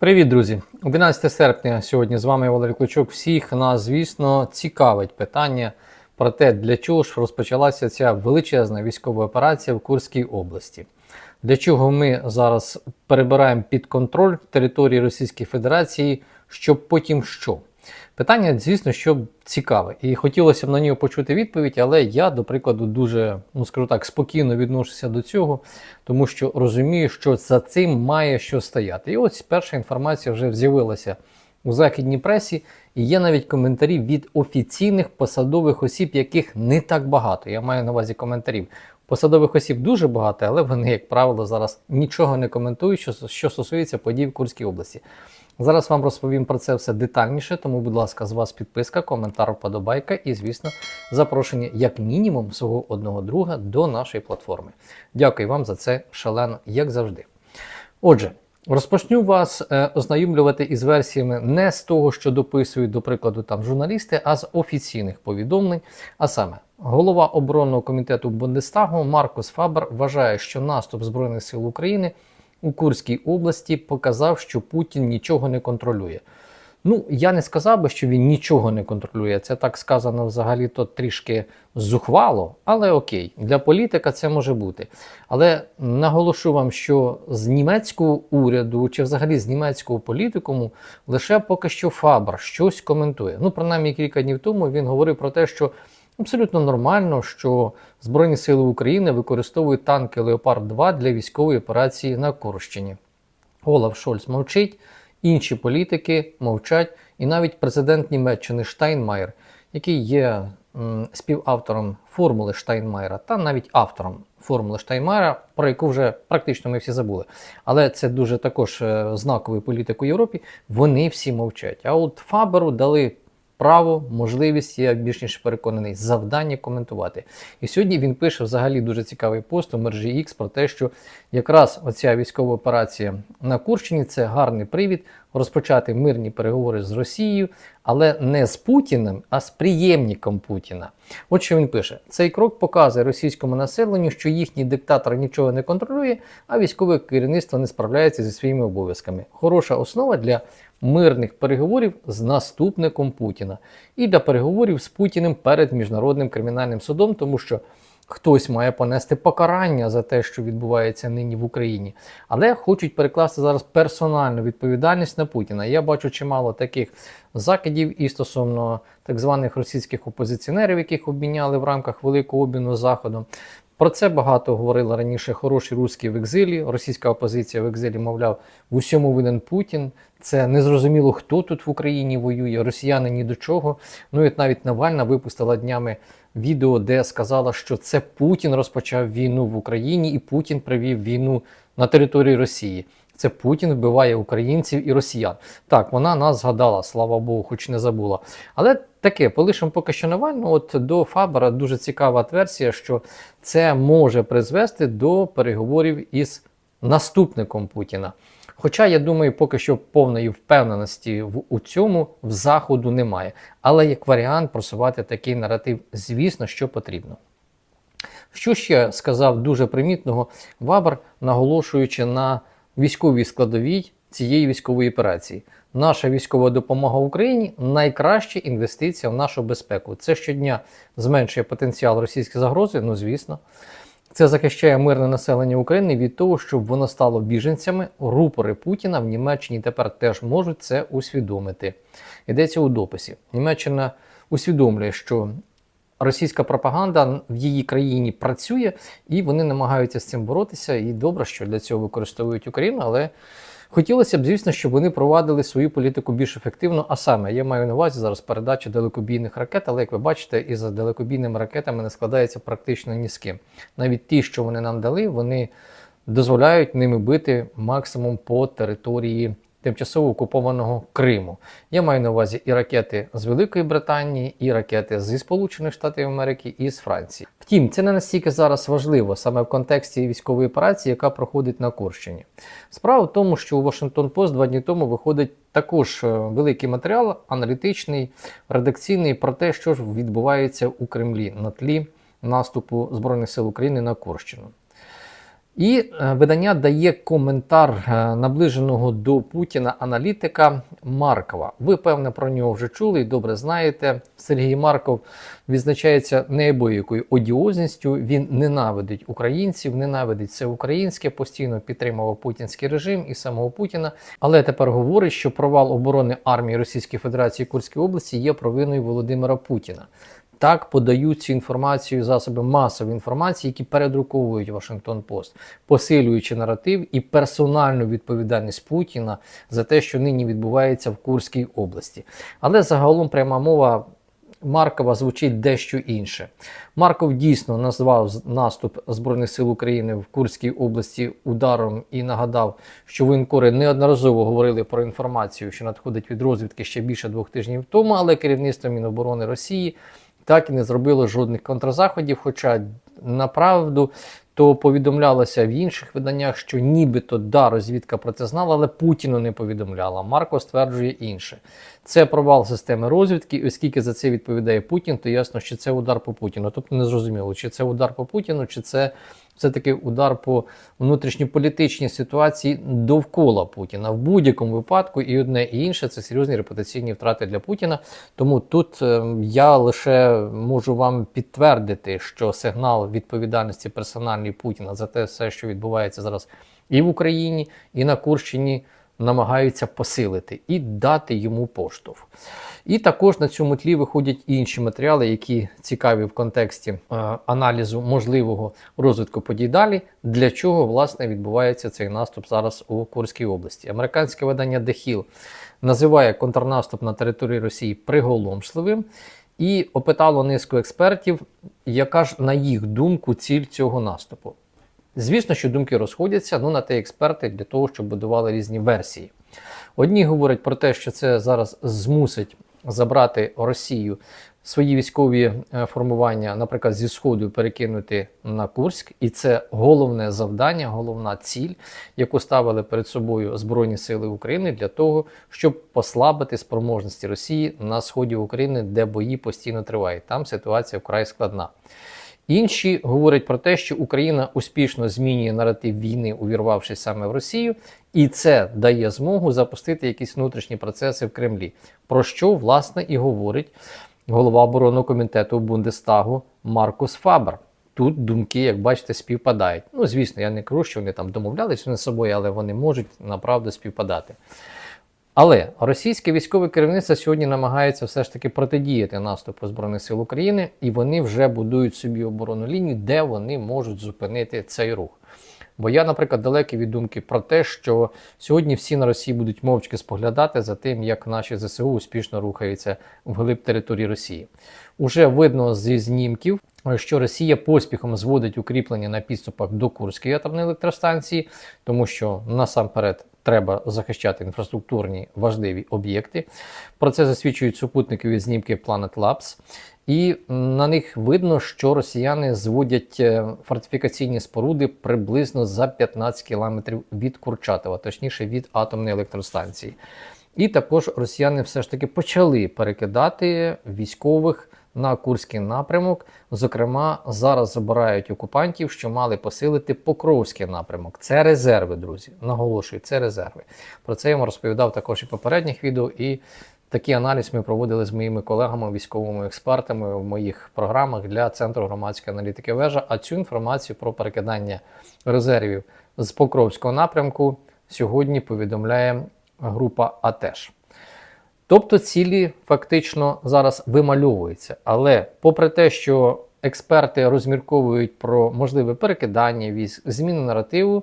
Привіт, друзі! 11 серпня сьогодні з вами Валерій Клочок. Всіх нас, звісно, цікавить питання про те, для чого ж розпочалася ця величезна військова операція в Курській області. Для чого ми зараз перебираємо під контроль території Російської Федерації, щоб потім що? Питання, звісно, що цікаве, і хотілося б на нього почути відповідь, але я, до прикладу, дуже, ну скажу так, спокійно відношуся до цього, тому що розумію, що за цим має що стояти. І ось перша інформація вже з'явилася у західній пресі, і є навіть коментарі від офіційних посадових осіб, яких не так багато. Я маю на увазі коментарів. Посадових осіб дуже багато, але вони, як правило, зараз нічого не коментують, що, що стосується подій в Курській області. Зараз вам розповім про це все детальніше, тому, будь ласка, з вас підписка, коментар, вподобайка і, звісно, запрошення як мінімум свого одного друга до нашої платформи. Дякую вам за це шалено, як завжди. Отже, розпочну вас е, ознайомлювати із версіями не з того, що дописують, до прикладу, там журналісти, а з офіційних повідомлень. А саме, голова оборонного комітету Бундестагу Маркус Фабер вважає, що наступ Збройних сил України у Курській області показав, що Путін нічого не контролює. Ну, я не сказав би, що він нічого не контролює. Це так сказано взагалі-то трішки зухвало, але окей, для політика це може бути. Але наголошу вам, що з німецького уряду чи взагалі з німецького політикуму лише поки що Фабр щось коментує. Ну, принаймні кілька днів тому він говорив про те, що абсолютно нормально, що Збройні Сили України використовують танки Леопард 2 для військової операції на Курщині. Олаф Шольц мовчить, інші політики мовчать, і навіть президент Німеччини Штайнмаєр, який є співавтором формули Штайнмаєра, та навіть автором формули Штайнмаєра, про яку вже практично ми всі забули. Але це дуже також е, знаковий політик у Європі. Вони всі мовчать. А от Фаберу дали право, можливість, я більш ніж переконаний, завдання коментувати. І сьогодні він пише взагалі дуже цікавий пост у мережі X про те, що якраз оця військова операція на Курщині це гарний привід розпочати мирні переговори з Росією, але не з Путіним, а з приємником Путіна. От що він пише: цей крок показує російському населенню, що їхній диктатор нічого не контролює, а військове керівництво не справляється зі своїми обов'язками. Хороша основа для мирних переговорів з наступником Путіна і для переговорів з Путіним перед міжнародним кримінальним судом, тому що хтось має понести покарання за те, що відбувається нині в Україні, але хочуть перекласти зараз персональну відповідальність на Путіна. Я бачу чимало таких закидів і стосовно так званих російських опозиціонерів, яких обміняли в рамках великого обміну заходом. Про це багато говорили раніше хороші русські в екзилі. Російська опозиція в екзилі, мовляв, в усьому винен Путін. Це незрозуміло, хто тут в Україні воює, росіяни ні до чого. Ну і навіть Навальна випустила днями відео, де сказала, що це Путін розпочав війну в Україні, і Путін привів війну на території Росії. Це Путін вбиває українців і росіян. Так, вона нас згадала, слава Богу, хоч не забула. Але таке, полишимо поки що Навальну. От до Фабера дуже цікава версія, що це може призвести до переговорів із наступником Путіна. Хоча, я думаю, поки що повної впевненості в у цьому в заходу немає. Але як варіант просувати такий наратив, звісно, що потрібно. Що ще сказав дуже примітного Вабер, наголошуючи на військовій складовій цієї військової операції. Наша військова допомога Україні найкраща інвестиція в нашу безпеку. Це щодня зменшує потенціал російської загрози, ну звісно. Це захищає мирне населення України від того, щоб воно стало біженцями. Рупори Путіна в Німеччині тепер теж можуть це усвідомити. Йдеться у дописі. Німеччина усвідомлює, що російська пропаганда в її країні працює, і вони намагаються з цим боротися. І добре, що для цього використовують Україну, але хотілося б, звісно, щоб вони провадили свою політику більш ефективно. А саме я маю на увазі зараз передачу далекобійних ракет, але як ви бачите, із далекобійними ракетами не складається практично ні з ким. Навіть ті, що вони нам дали, вони дозволяють ними бити максимум по території тимчасово окупованого Криму. Я маю на увазі і ракети з Великої Британії, і ракети зі Сполучених Штатів Америки і з Франції. Втім, це не настільки зараз важливо саме в контексті військової операції, яка проходить на Курщині. Справа в тому, що у Washington Post два дні тому виходить також е, великий матеріал, аналітичний, редакційний про те, що ж відбувається у Кремлі на тлі наступу Збройних сил України на Курщину. І е, видання дає коментар е, наближеного до Путіна аналітика Маркова. Ви, певне, про нього вже чули і добре знаєте. Сергій Марков відзначається неабиякою одіозністю. Він ненавидить українців, ненавидить все українське, постійно підтримував путінський режим і самого Путіна. Але тепер говорить, що провал оборони армії Російської Федерації Курської області є провиною Володимира Путіна. Так подають цю інформацію засоби масової інформації, які передруковують Вашингтон Пост, посилюючи наратив і персональну відповідальність Путіна за те, що нині відбувається в Курській області. Але загалом пряма мова Маркова звучить дещо інше. Марков дійсно назвав наступ Збройних сил України в Курській області ударом і нагадав, що воєнкори неодноразово говорили про інформацію, що надходить від розвідки ще більше двох тижнів тому, але керівництво Міноборони Росії так і не зробило жодних контрзаходів. Хоча направду то повідомлялося в інших виданнях, що нібито да, розвідка про це знала, але Путіну не повідомляла. Марко стверджує інше. Це провал системи розвідки, оскільки за це відповідає Путін, то ясно, що це удар по Путіну. Тобто не зрозуміло, чи це удар по Путіну, чи це все-таки удар по внутрішньополітичній ситуації довкола Путіна. В будь-якому випадку і одне, і інше це серйозні репутаційні втрати для Путіна. Тому тут е, я лише можу вам підтвердити, що сигнал відповідальності персональної Путіна за те, все, що відбувається зараз і в Україні, і на Курщині намагаються посилити і дати йому поштовх. І також на цьому тлі виходять інші матеріали, які цікаві в контексті е, аналізу можливого розвитку подій далі, для чого власне відбувається цей наступ зараз у Курській області. Американське видання The Hill називає контрнаступ на території Росії приголомшливим. І опитало низку експертів, яка ж, на їх думку, ціль цього наступу. Звісно, що думки розходяться, ну на те експерти для того, щоб будували різні версії. Одні говорять про те, що це зараз змусить забрати Росію свої військові е, формування, наприклад, зі Сходу перекинути на Курськ, і це головне завдання, головна ціль, яку ставили перед собою Збройні Сили України для того, щоб послабити спроможності Росії на сході України, де бої постійно тривають. Там ситуація вкрай складна. Інші говорять про те, що Україна успішно змінює наратив війни, увірвавшись саме в Росію, і це дає змогу запустити якісь внутрішні процеси в Кремлі. Про що власне і говорить голова оборонного комітету Бундестагу Маркус Фабер. Тут думки, як бачите, співпадають. Ну, звісно, я не кажу, що вони там домовлялися з собою, але вони можуть направду співпадати. Але російське військове керівництво сьогодні намагається все ж таки протидіяти наступу Збройних сил України, і вони вже будують собі оборонну лінію, де вони можуть зупинити цей рух. Бо я, наприклад, далекий від думки про те, що сьогодні всі на Росії будуть мовчки споглядати за тим, як наші ЗСУ успішно рухаються вглиб території Росії. Уже видно зі знімків, що Росія поспіхом зводить укріплення на підступах до Курської атомної електростанції, тому що насамперед треба захищати інфраструктурні важливі об'єкти. Про це засвідчують супутникові знімки Planet Labs. І на них видно, що росіяни зводять е, фортифікаційні споруди приблизно за 15 кілометрів від Курчатова, точніше від атомної електростанції. І також росіяни все ж таки почали перекидати військових на Курський напрямок. Зокрема, зараз забирають окупантів, що мали посилити Покровський напрямок. Це резерви, друзі. Наголошую, це резерви. Про це я вам розповідав також і попередніх відео. І такий аналіз ми проводили з моїми колегами, військовими експертами в моїх програмах для Центру громадської аналітики вежа. А цю інформацію про перекидання резервів з Покровського напрямку сьогодні повідомляє група АТЕШ. Тобто цілі фактично зараз вимальовуються. Але попри те, що експерти розмірковують про можливе перекидання військ, зміну наративу,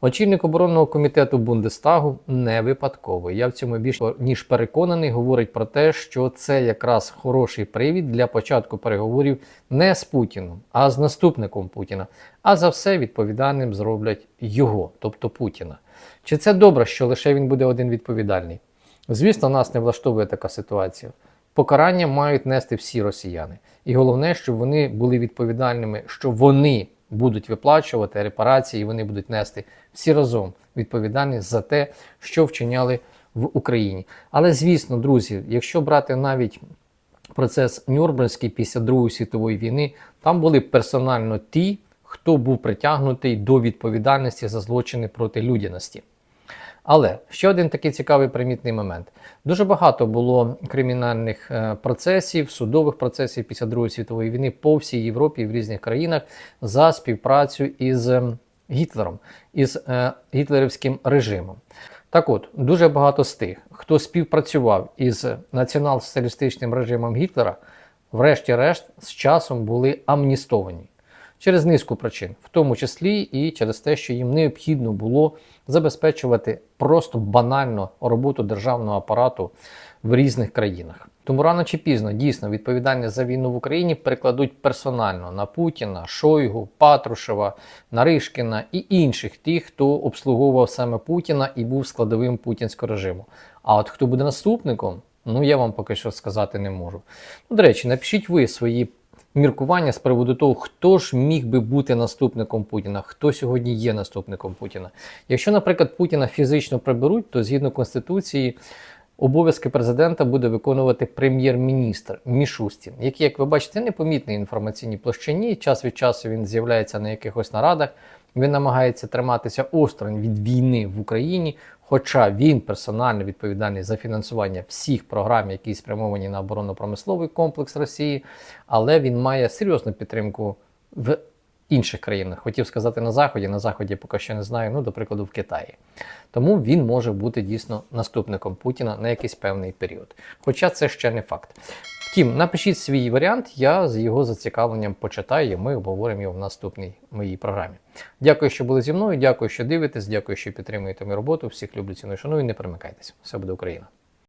очільник оборонного комітету Бундестагу не випадковий. Я в цьому більш ніж переконаний, говорить про те, що це якраз хороший привід для початку переговорів не з Путіном, а з наступником Путіна. А за все відповідальним зроблять його, тобто Путіна. Чи це добре, що лише він буде один відповідальний? Звісно, нас не влаштовує така ситуація. Покарання мають нести всі росіяни. І головне, щоб вони були відповідальними, що вони будуть виплачувати репарації, вони будуть нести всі разом відповідальність за те, що вчиняли в Україні. Але звісно, друзі, якщо брати навіть процес Нюрнберзький після Другої світової війни, там були персонально ті, хто був притягнутий до відповідальності за злочини проти людяності. Але ще один такий цікавий примітний момент. Дуже багато було кримінальних е, процесів, судових процесів після Другої світової війни по всій Європі і в різних країнах за співпрацю із е, Гітлером, із е, гітлерівським режимом. Так от, дуже багато з тих, хто співпрацював із націонал-соціалістичним режимом Гітлера, врешті-решт з часом були амністовані через низку причин, в тому числі і через те, що їм необхідно було забезпечувати просто банально роботу державного апарату в різних країнах. Тому рано чи пізно дійсно відповідальність за війну в Україні перекладуть персонально на Путіна, Шойгу, Патрушева, Наришкіна і інших тих, хто обслуговував саме Путіна і був складовим путінського режиму. А от хто буде наступником, ну я вам поки що сказати не можу. Ну, до речі, напишіть ви свої міркування з приводу того, хто ж міг би бути наступником Путіна, хто сьогодні є наступником Путіна. Якщо, наприклад, Путіна фізично приберуть, то згідно Конституції. Обов'язки президента буде виконувати прем'єр-міністр Мішустін, який, як ви бачите, непомітний в інформаційній площині. Час від часу він з'являється на якихось нарадах. Він намагається триматися осторонь від війни в Україні, хоча він персонально відповідальний за фінансування всіх програм, які спрямовані на оборонно-промисловий комплекс Росії, але він має серйозну підтримку в інших країнах. Хотів сказати на Заході, на Заході поки що не знаю, ну, до прикладу, в Китаї. Тому він може бути дійсно наступником Путіна на якийсь певний період. Хоча це ще не факт. Втім, напишіть свій варіант, я з його зацікавленням почитаю, і ми обговоримо його в наступній моїй програмі. Дякую, що були зі мною, дякую, що дивитесь, дякую, що підтримуєте мою роботу. Всіх люблю ціну і шаную, не перемикайтесь. Все буде Україна!